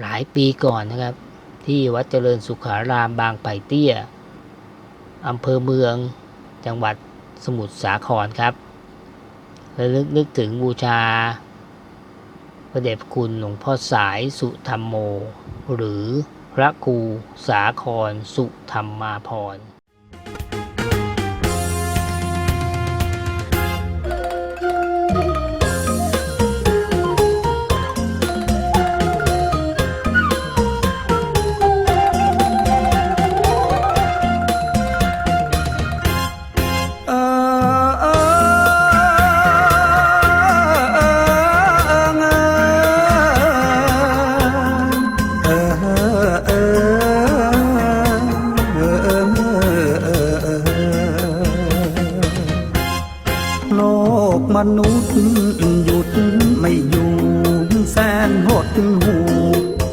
หลายปีก่อนนะครับ ที่วัดเจริญสุขารามบางไผ่เตี้ยอำเภอเมืองจังหวัดสมุทรสาครครับและลึกนึกถึงบูชา พระเดชคุณหลวงพ่อสายสุธรรมโม หรือพระครูสาครสุธรรมาพร โลกมนุษย์หยุดไม่อยู่แสนหดหู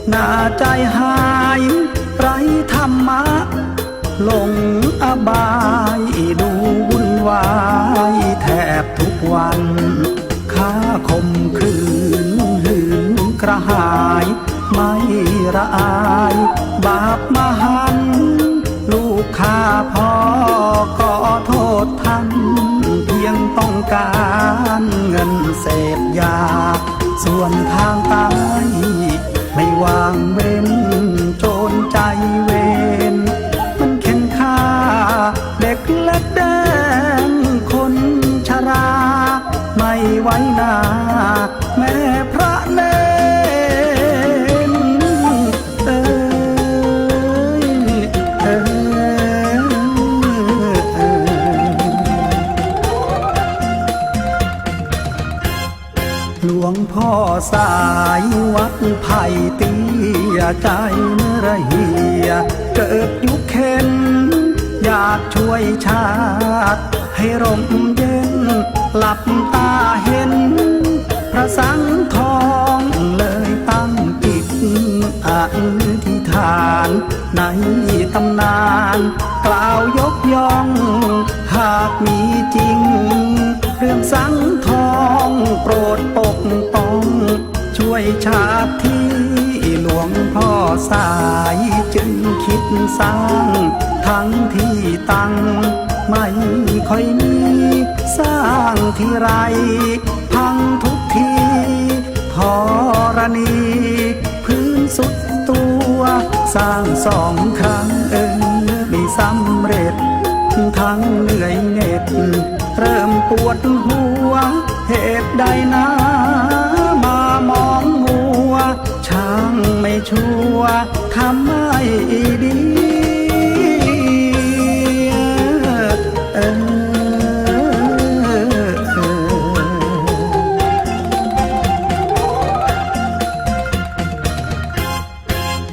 หน้าใจหายไรธรรมะ ลงอบายดูวุ่นวายแทบทุกวันข้าคมคืนหืนกระหาย ไม่ระอาย บาปมหั การเงินเสพยา ส่วนทางตายไม่วางเว้นโจรใจเวรมันเข็นค่าเด็กและแดงคนชรา ไม่ไว้หน้าแม่พระเนน หลวงพ่อสายวัดไผ่เตียใจเมื่อระเหีย เกิดยุคเข็นอยากช่วยชาติ ให้ร่มเย็น หลับตาเห็น พระสังทองเลยตั้งจิตอธิษฐาน ในตำนาน กล่าวยกย่อง หากมีจริง เรื่องสังทอง โปรดปกป้อง ช่วยชาติที่หลวงพ่อสายจึงคิดสร้าง ทั้งที่ตั้งไม่ค่อยมีสร้างที่ไร พังทุกทีธรณี พื้นสุดตัว สร้างสองครั้งเออไม่สำเร็จ ทั้งเหนื่อยเหน็ด เริ่มปวดหัว เหตุใดนะมามองมัว ช่างไม่ชัวทำไม่ดีเออ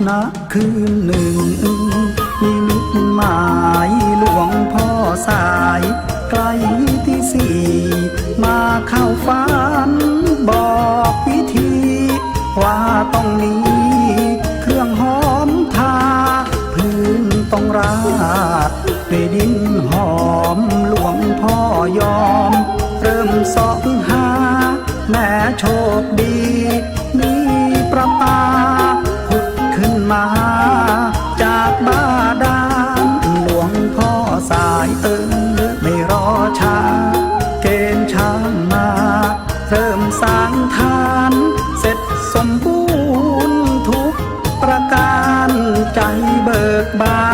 ณคืนหนึ่ง มีมิตหมายหลวงพ่อสายใกล้ที่สี่มาเข้าฝันบอกวิธี ว่าต้องมีเครื่องหอมทา พื้นต้องราดด้วยดินหอมหลวงพ่อยอม เริ่มสองหาแม่โชคดี มีประปา กบาน